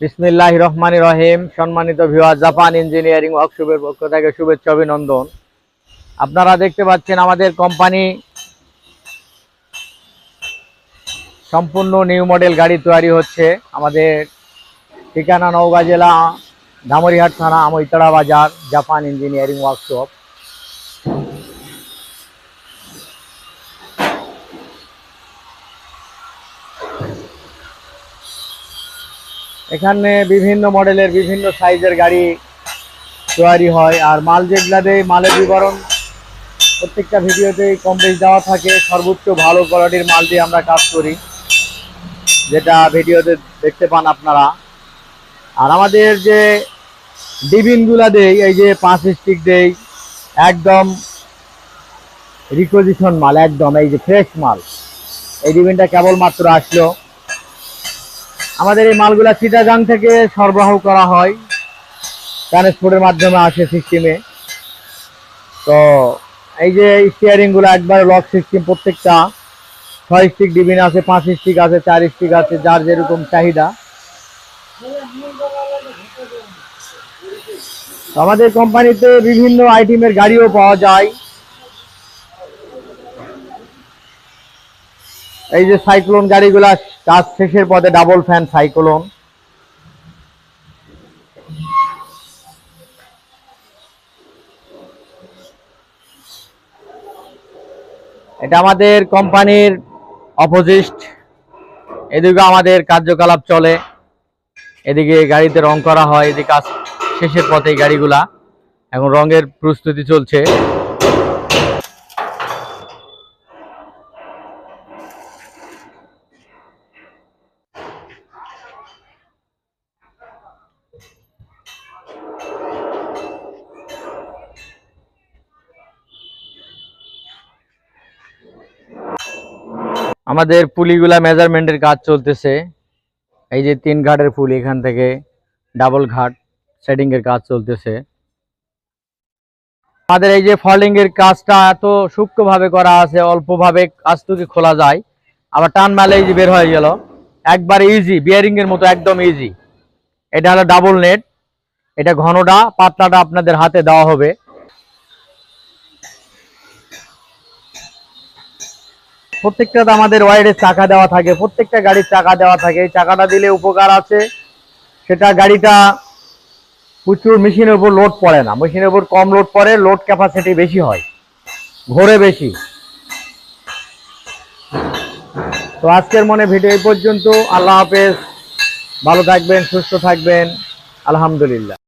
বিসমিল্লাহ রহমান রহিম। সম্মানিত ভিওয়ার Japan engineering ওয়ার্কশপের পক্ষ থেকে শুভেচ্ছা, অভিনন্দন। আপনারা দেখতে পাচ্ছেন আমাদের কোম্পানি সম্পূর্ণ নিউ মডেল গাড়ি তৈরি হচ্ছে। আমাদের ঠিকানা নওগাঁ জেলা, ধামরিহাট থানা, আমইতড়া বাজার জাপান ইঞ্জিনিয়ারিং ওয়ার্কশপ এখানে বিভিন্ন মডেলের, বিভিন্ন সাইজের গাড়ি তৈরি হয়। আর মাল যেগুলা দেয় মালের বিবরণ প্রত্যেকটা ভিডিওতেই কম বেশ দেওয়া থাকে। সর্বোচ্চ ভালো কোয়ালিটির মাল দিয়ে আমরা কাজ করি, যেটা ভিডিওতে দেখতে পান আপনারা। আর আমাদের যে ডিবিনগুলা দেই, এই যে পাঁচ স্টিক দেই, একদম রিকোজিশন মাল, একদম, এই যে ফ্রেশ মাল। এই ডিবিনটা কেবলমাত্র আসলো আমাদের এই মালগুলা চিটাগাং থেকে সরবরাহ করা হয়। ট্রান্সপোর্টের মাধ্যমে আসে সিস্টেমে তো এই যে স্টিয়ারিংগুলো একবার লক সিস্টেম প্রত্যেকটা, ছয় স্টিক ডিবিন আছে, পাঁচ স্টিক আছে, চার স্টিক আছে, যার যেরকম চাহিদা। আমাদের কোম্পানিতে বিভিন্ন আইটেমের গাড়িও পাওয়া যায়। এই যে সাইক্লোন গাড়িগুলা কাজ শেষের পথে ডাবল ফ্যান সাইক্লোন। এটা আমাদের কোম্পানির অপোজিট। এদিকে আমাদের কার্যকলাপ চলে। এদিকে গাড়িতে রং করা হয়। এদিকে কাজ শেষের পথে গাড়িগুলা। এখন রঙের প্রস্তুতি চলছে। আমাদের পুলিগুলা মেজারমেন্টের কাজ চলতেছে। এই যে তিন ঘাটের পুলি এখান থেকে ডাবল ঘাট এর কাজ চলতেছে। আমাদের এই যে ফলিং এর কাজটা এত সূক্ষ্মভাবে করা আছে, অল্পভাবে কাজটুকু খোলা যায়, আবার টান মারলে এই যে বের হয়ে গেল। একবার ইজি বিয়ারিং এর মতো একদম ইজি এটা হলো ডাবল নেট এটা ঘনটা, পাতলাটা আপনাদের হাতে দেওয়া হবে। প্রত্যেকটাতে আমাদের ওয়াইডের চাকা দেওয়া থাকে, প্রত্যেকটা গাড়ির চাকা দেওয়া থাকে। এই চাকাটা দিলে উপকার আছে। সেটা গাড়িটা প্রচুর মেশিনের উপর লোড পড়ে না। মেশিনের উপর কম লোড পড়ে লোড ক্যাপাসিটি বেশি হয়। ঘোরে বেশি। তো আজকের মনে ভিডিও এই পর্যন্ত। আল্লাহ হাফেজ। ভালো থাকবেন, সুস্থ থাকবেন। আলহামদুলিল্লাহ।